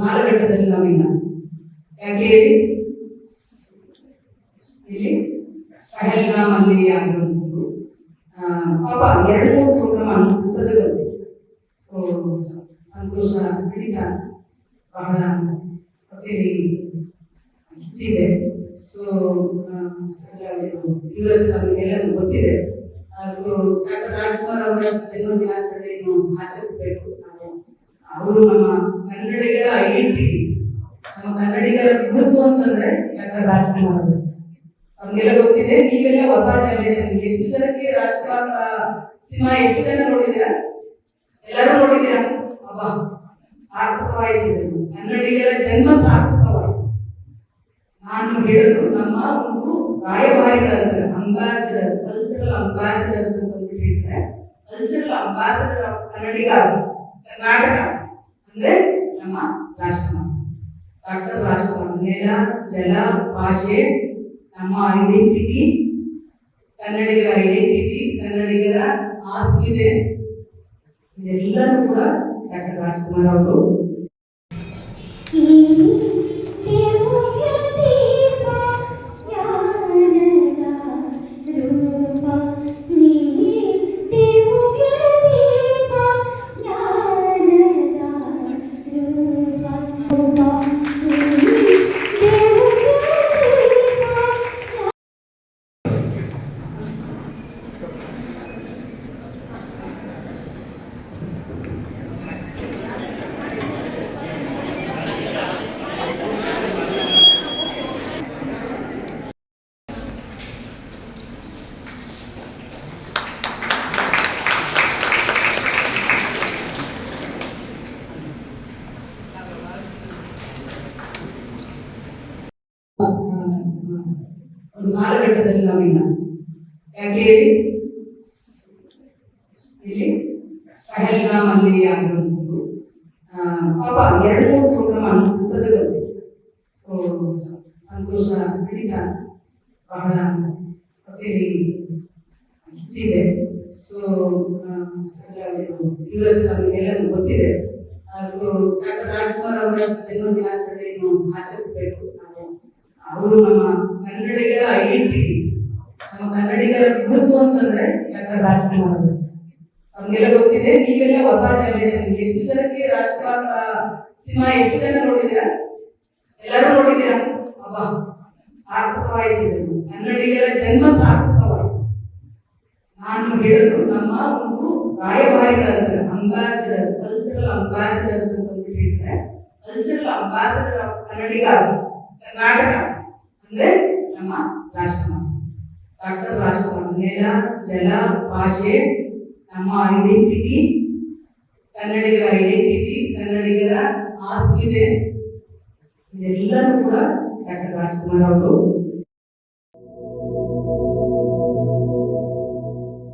ಕಾಲಘಟ್ಟದಲ್ಲಿ ನಾವಿಲ್ಲ. ಯಾಕೆ ಇಲ್ಲಿ ಪಹಲ್ಗಾಮ್ ಅಲ್ಲಿ ಪಾಪ ಎರಡು ಪ್ರೋಗ್ರಾಮ್ ಅನುಕೂಲದ ಬಂದಿದೆ ಸೊ ಸಂತೋಷ ಖಂಡಿತ ಬಹಳ ಕಿಚ್ಚಿದೆ ಸೊ ಇವತ್ತು ನಮಗೆಲ್ಲರೂ ಗೊತ್ತಿದೆ. ಸೊ ಡಾಕ್ಟರ್ ರಾಜ್ಕುಮಾರ್ ಅವರ ಜನ್ಮ ದಿನಾಚರಣೆಯನ್ನು ಆಚರಿಸಬೇಕು. ಅವರು ನಮ್ಮ ಕನ್ನಡಿಗರ ಐಡೆಂಟಿಟಿ ನಮ್ಮ ಕನ್ನಡಿಗರ ಗುರುತು ಅಂತಂದ್ರೆ ಡಾಕ್ಟರ್ ರಾಜ್ಕುಮಾರ್ ಅವರು ನಮ್ಗೆಲ್ಲ ಗೊತ್ತಿದೆ ನೀವೆಲ್ಲ ಹೊಸ ಜನರೇಷನ್ ಎಷ್ಟು ಜನಕ್ಕೆ ರಾಜ್ಕುಮಾರ್, ಸಿನಿಮಾ ಎಷ್ಟು ಜನ ನೋಡಿದೀರಾ ಎಲ್ಲರೂ ನೋಡಿದ್ದೀರಾ? ಅಬ್ಬ, ಸಾರ್ಥಕವಾಯಿತು. ಕನ್ನಡಿಗರ ಜನ್ಮ ಸಾರ್ಥಕವಾಯಿತು. ನಾನು ಹೇಳೋದು, ನಮ್ಮ ಒಂದು ರಾಯಭಾರಿಗಳಂದ್ರೆ ಅಂಬಾಸಿಡರ್ಸ್ ಕಲ್ಚರಲ್ ಅಂಬಾಸಿಡರ್ಸ್ ಅಂತ ಹೇಳಿದ್ರೆ cultural ambassador of Kannadigas Karnataka ಅಂದ್ರೆ ನಮ್ಮ ರಾಷ್ಟ್ರ ಡಾಕ್ಟರ್ ರಾಜ್ಕುಮಾರ್ ನೆಲ ಜಲ, ಭಾಷೆ, ನಮ್ಮ ಐಡೆಂಟಿಟಿ ಕನ್ನಡಿಗರ ಐಡೆಂಟಿಟಿ ಕನ್ನಡಿಗರ ಆಸ್ತಿದೆ ಇದೆಲ್ಲನೂ ಕೂಡ ಡಾಕ್ಟರ್ ರಾಜ್ಕುಮಾರ್ ಅವರು ಒಂದು ಕಾಲಘಟ್ಟದಲ್ಲಿ ನಾವಿಲ್ಲ ಯಾಕೆ ಹೇಳಿ? ಇಲ್ಲಿ ಪಹಲ್ಗಾಮ್ ಅಲ್ಲಿ ಆಗಿರುವಂಥದ್ದು ಆ, ಪಾಪ ಎರಡು ಪ್ರೋಗ್ರಾಮ್ ಅನುಕೂಲದ ಬಂದಿದೆ ಸೊ ಸಂತೋಷ ಖಂಡಿತ ಬಹಳ ಹೊಟ್ಟೆಯಲ್ಲಿ ಕಿಚ್ಚಿದೆ ಸೊ ಇವತ್ತು ಗೊತ್ತಿದೆ. ಸೊ ಡಾಕ್ಟರ್ ರಾಜ್ಕುಮಾರ್ ಅವರ ಜನ್ಮದಿನಾಚರಣೆಯನ್ನು ಆಚರಿಸಬೇಕು. ನಾವು ಅವರು ನಮ್ಮ ಐಡೆಂಟಿಟಿ ನಮ್ಮ ಕನ್ನಡಿಗರ ಗುರುತು ಅಂತಂದ್ರೆ ಡಾಕ್ಟರ್ ರಾಜಕಾರಣ ಅವರು ನಮ್ಗೆಲ್ಲ ಗೊತ್ತಿದೆ, ನೀವೆಲ್ಲ ಹೊಸ ಜನರೇಷನ್ ಎಷ್ಟು ಜನಕ್ಕೆ ರಾಜಕಾರಣ ಸಿನಿಮಾ ಎಷ್ಟು ಜನ ನೋಡಿದೀರಾ ಎಲ್ಲರೂ ನೋಡಿದೀರಾ ಅಬ್ಬಾ, ಸಾರ್ಥಕವಾಯಿತು ಜನ್ಮ. ಕನ್ನಡಿಗರ ಜನ್ಮ ಸಾರ್ಥಕವಾಯಿತು. ನಾನು ಹೇಳೋದು ನಮ್ಮ ಒಂದು ರಾಯಭಾರಿಗಳಂತಾರೆ ಅಂಬಾಸಿಡರ್ಸ್ ಕಲ್ಚರಲ್ ಅಂಬಾಸಿಡರ್ಸ್ ಅಂತ ಹೇಳ್ತಾರೆ cultural ambassador of Kannadigas Karnataka. ಅಂದ್ರೆ ನಮ್ಮ ರಾಜ್ಕುಮಾರ್ ಡಾಕ್ಟರ್ ರಾಜ್ಕುಮಾರ್ ನೆಲ ಜಲ, ಭಾಷೆ, ನಮ್ಮ ಐಡೆಂಟಿಟಿ ಕನ್ನಡಿಗರ ಐಡೆಂಟಿಟಿ ಕನ್ನಡಿಗರ ಆಸ್ತಿದೆ ಇದೆಲ್ಲರೂ ಕೂಡ ಡಾಕ್ಟರ್ ರಾಜ್ಕುಮಾರ್ ಅವರು